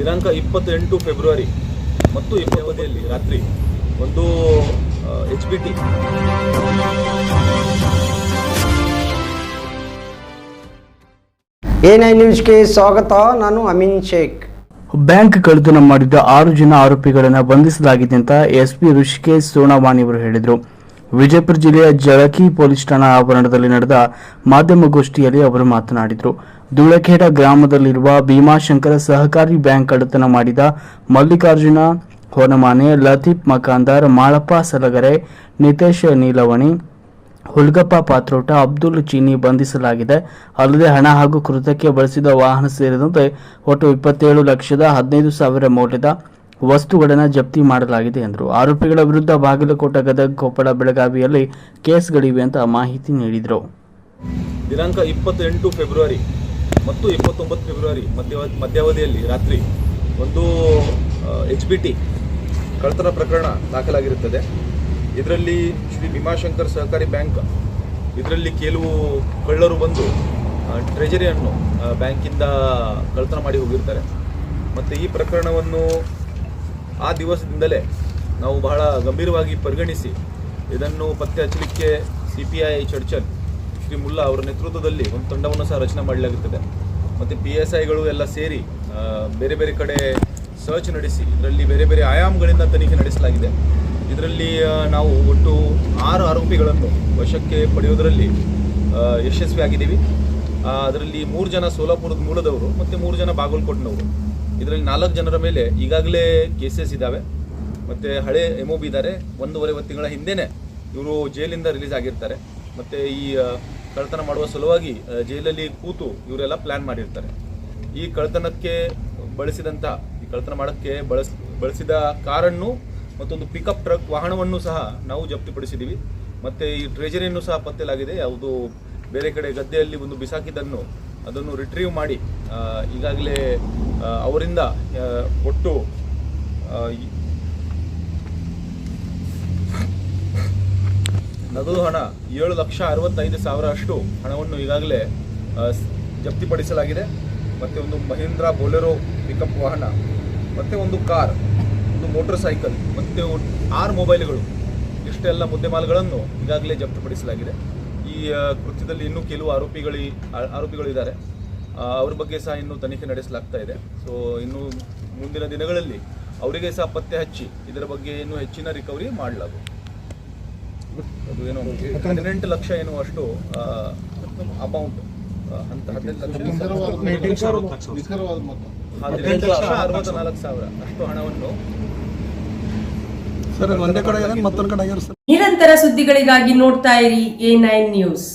ದಿನಾಂಕ ಇಪ್ಪತ್ತೆಂಟು ಫೆಬ್ರವರಿ ಮತ್ತು ಇಪ್ಪತ್ತವಧಿಯಲ್ಲಿ ರಾತ್ರಿ ಒಂದು H B T A nine ನ್ಯೂಸ್ಗೆ ಸ್ವಾಗತ. ನಾನು ಅಮಿನ್ ಶೇಖ್. ಬ್ಯಾಂಕ್ ಕಳ್ಳತನ ಮಾಡಿದ್ದ ಆರು ಜನ ಆರೋಪಿಗಳನ್ನು ಬಂಧಿಸಲಾಗಿದೆ ಅಂತ ಎಸ್ಪಿ ಋಷಿಕೇಶ್ ಸೋಣವಾಣಿ ಅವರು ಹೇಳಿದರು. ವಿಜಯಪುರ ಜಿಲ್ಲೆಯ ಜಳಕಿ ಪೊಲೀಸ್ ಠಾಣಾ ಆವರಣದಲ್ಲಿ ನಡೆದ ಮಾಧ್ಯಮಗೋಷ್ಠಿಯಲ್ಲಿ ಅವರು ಮಾತನಾಡಿದರು. ಧೂಳಖೇಡ ಗ್ರಾಮದಲ್ಲಿರುವ ಭೀಮಾಶಂಕರ ಸಹಕಾರಿ ಬ್ಯಾಂಕ್ ಕಳ್ಳತನ ಮಾಡಿದ ಮಲ್ಲಿಕಾರ್ಜುನ, ಹೊನಮಾನೆ, ಲತೀಫ್ ಮಕಾಂದಾರ್, ಮಾಳಪ್ಪ ಸಲಗರೆ, ನಿತೇಶ ನೀಲವಣಿ, ಹುಲ್ಗಪ್ಪ ಪಾತ್ರೋಟ, ಅಬ್ದುಲ್ ಚೀನಿ ಬಂಧಿಸಲಾಗಿದೆ. ಅಲ್ಲದೆ ಹಣ ಹಾಗೂ ಕೃತಕ್ಕೆ ಬಳಸಿದ ವಾಹನ ಸೇರಿದಂತೆ ಒಟ್ಟು ಇಪ್ಪತ್ತೇಳು ಲಕ್ಷದ ಹದಿನೈದು ಸಾವಿರ ಮೌಲ್ಯದ ವಸ್ತುಗಳನ್ನು ಜಪ್ತಿ ಮಾಡಲಾಗಿದೆ ಎಂದರು. ಆರೋಪಿಗಳ ವಿರುದ್ಧ ಬಾಗಲಕೋಟೆ ಗದಗ ಕೊಪ್ಪಳ ಬೆಳಗಾವಿಯಲ್ಲಿ ಕೇಸ್ಗಳಿವೆ ಅಂತ ಮಾಹಿತಿ ನೀಡಿದರು. ದಿನಾಂಕ ಇಪ್ಪತ್ತೆಂಟು ಫೆಬ್ರವರಿ ಮತ್ತು ಇಪ್ಪತ್ತೊಂಬತ್ತು ಫೆಬ್ರವರಿ ಮಧ್ಯ ಮಧ್ಯಾವಧಿಯಲ್ಲಿ ರಾತ್ರಿ ಒಂದು ಎಚ್ ಬಿ ಟಿ ಕಳ್ತನ ಪ್ರಕರಣ ದಾಖಲಾಗಿರುತ್ತದೆ. ಇದರಲ್ಲಿ ಶ್ರೀ ಭೀಮಾಶಂಕರ್ ಸಹಕಾರಿ ಬ್ಯಾಂಕ್, ಇದರಲ್ಲಿ ಕೆಲವು ಕಳ್ಳರು ಬಂದು ಟ್ರೆಜರಿಯನ್ನು ಬ್ಯಾಂಕಿಂದ ಕಳ್ಳತನ ಮಾಡಿ ಹೋಗಿರ್ತಾರೆ. ಮತ್ತು ಈ ಪ್ರಕರಣವನ್ನು ಆ ದಿವಸದಿಂದಲೇ ನಾವು ಬಹಳ ಗಂಭೀರವಾಗಿ ಪರಿಗಣಿಸಿ ಇದನ್ನು ಪತ್ತೆ ಹಚ್ಚಲಿಕ್ಕೆ ಸಿ ಪಿ ಐ ಚರ್ಚಲ್ ಶ್ರೀ ಮುಲ್ಲಾ ಅವರ ನೇತೃತ್ವದಲ್ಲಿ ಒಂದು ತಂಡವನ್ನು ಸಹ ರಚನೆ ಮಾಡಲಾಗುತ್ತದೆ. ಮತ್ತು ಪಿ ಎಸ್ ಐಗಳು ಎಲ್ಲ ಸೇರಿ ಬೇರೆ ಬೇರೆ ಕಡೆ ಸರ್ಚ್ ನಡೆಸಿ, ಇದರಲ್ಲಿ ಬೇರೆ ಬೇರೆ ಆಯಾಮಗಳಿಂದ ತನಿಖೆ ನಡೆಸಲಾಗಿದೆ. ಇದರಲ್ಲಿ ನಾವು ಒಟ್ಟು ಆರು ಆರೋಪಿಗಳನ್ನು ವಶಕ್ಕೆ ಪಡೆಯೋದರಲ್ಲಿ ಯಶಸ್ವಿಯಾಗಿದ್ದೀವಿ ಅದರಲ್ಲಿ ಮೂರು ಜನ ಸೋಲಾಪುರದ ಮೂಲದವರು ಮತ್ತು ಮೂರು ಜನ ಬಾಗಲಕೋಟ್ನವರು. ಇದರಲ್ಲಿ ನಾಲ್ಕು ಜನರ ಮೇಲೆ ಈಗಾಗಲೇ ಕೇಸಸ್ ಇದ್ದಾವೆ. ಮತ್ತು ಹಳೆ ಎಂ ಒ ಬಿ ಇದ್ದಾರೆ. ಒಂದೂವರೆ ತಿಂಗಳ ಹಿಂದೆಯೇ ಇವರು ಜೈಲಿಂದ ರಿಲೀಸ್ ಆಗಿರ್ತಾರೆ. ಮತ್ತು ಈ ಕಳ್ತನ ಮಾಡುವ ಸಲುವಾಗಿ ಜೈಲಲ್ಲಿ ಕೂತು ಇವರೆಲ್ಲ ಪ್ಲ್ಯಾನ್ ಮಾಡಿರ್ತಾರೆ. ಈ ಕಳ್ತನಕ್ಕೆ ಬಳಸಿದಂಥ ಈ ಕಳ್ತನ ಮಾಡೋಕ್ಕೆ ಬಳಸ್, ಬಳಸಿದ ಕಾರನ್ನು ಮತ್ತೊಂದು ಪಿಕಪ್ ಟ್ರಕ್ ವಾಹನವನ್ನು ಸಹ ನಾವು ಜಪ್ತಿಪಡಿಸಿದ್ದೀವಿ ಮತ್ತು ಈ ಟ್ರೆಜರಿಯನ್ನು ಸಹ ಪತ್ತೆಲಾಗಿದೆ. ಯಾವುದು ಬೇರೆ ಕಡೆ ಗದ್ದೆಯಲ್ಲಿ ಒಂದು ಬಿಸಾಕಿದ್ದನ್ನು ಅದನ್ನು ರಿಟ್ರೀವ್ ಮಾಡಿ ಈಗಾಗಲೇ ಅವರಿಂದ ಒಟ್ಟು ಆ, ಈ- ನಗದು ಹಣ. ಏಳು ಲಕ್ಷ ಅರವತ್ತೈದು ಸಾವಿರ ಅಷ್ಟು ಹಣವನ್ನು ಈಗಾಗಲೇ ಜಪ್ತಿಪಡಿಸಲಾಗಿದೆ. ಮತ್ತು ಒಂದು ಮಹೀಂದ್ರಾ ಬೊಲೆರೋ ಪಿಕಪ್ ವಾಹನ, ಮತ್ತು ಒಂದು ಕಾರ್, ಒಂದು ಮೋಟರ್ ಸೈಕಲ್, ಮತ್ತು ಆರು ಮೊಬೈಲ್ಗಳು. ಇಷ್ಟೆಲ್ಲ ಮುದ್ದೆಮಾಲ್ಗಳನ್ನು ಈಗಾಗಲೇ ಜಪ್ತಿಪಡಿಸಲಾಗಿದೆ. ಈ ಕೃತ್ಯದಲ್ಲಿ ಇನ್ನೂ ಕೆಲವು ಆರೋಪಿಗಳಿ ಆರೋಪಿಗಳಿದ್ದಾರೆ ಅವ್ರ ಬಗ್ಗೆ ಸಹ ಇನ್ನೂ ತನಿಖೆ ನಡೆಸಲಾಗ್ತಾ ಇದೆ. ಸೊ ಇನ್ನು ಮುಂದಿನ ದಿನಗಳಲ್ಲಿ ಅವರಿಗೆ ಸಹ ಪತ್ತೆ ಹಚ್ಚಿ ಇದರ ಬಗ್ಗೆ ಇನ್ನೂ ಹೆಚ್ಚಿನ ರಿಕವರಿ ಮಾಡಲಾಗುವುದು. ಅದು ಏನು ಹದಿನೆಂಟು ಲಕ್ಷ ಏನು ಅಷ್ಟು ಅಮೌಂಟ್. ಅಂತ ಹದಿನೆಂಟು ಲಕ್ಷ ಹದಿನೆಂಟು ಲಕ್ಷ ಅರವತ್ನಾಲ್ಕು ಸಾವಿರ. ಅಷ್ಟು ಹಣವನ್ನು ನಿರಂತರ ಸುದ್ದಿಗಳಿಗಾಗಿ ನೋಡ್ತಾ ಇರಿ ಎ ನೈನ್ ನ್ಯೂಸ್.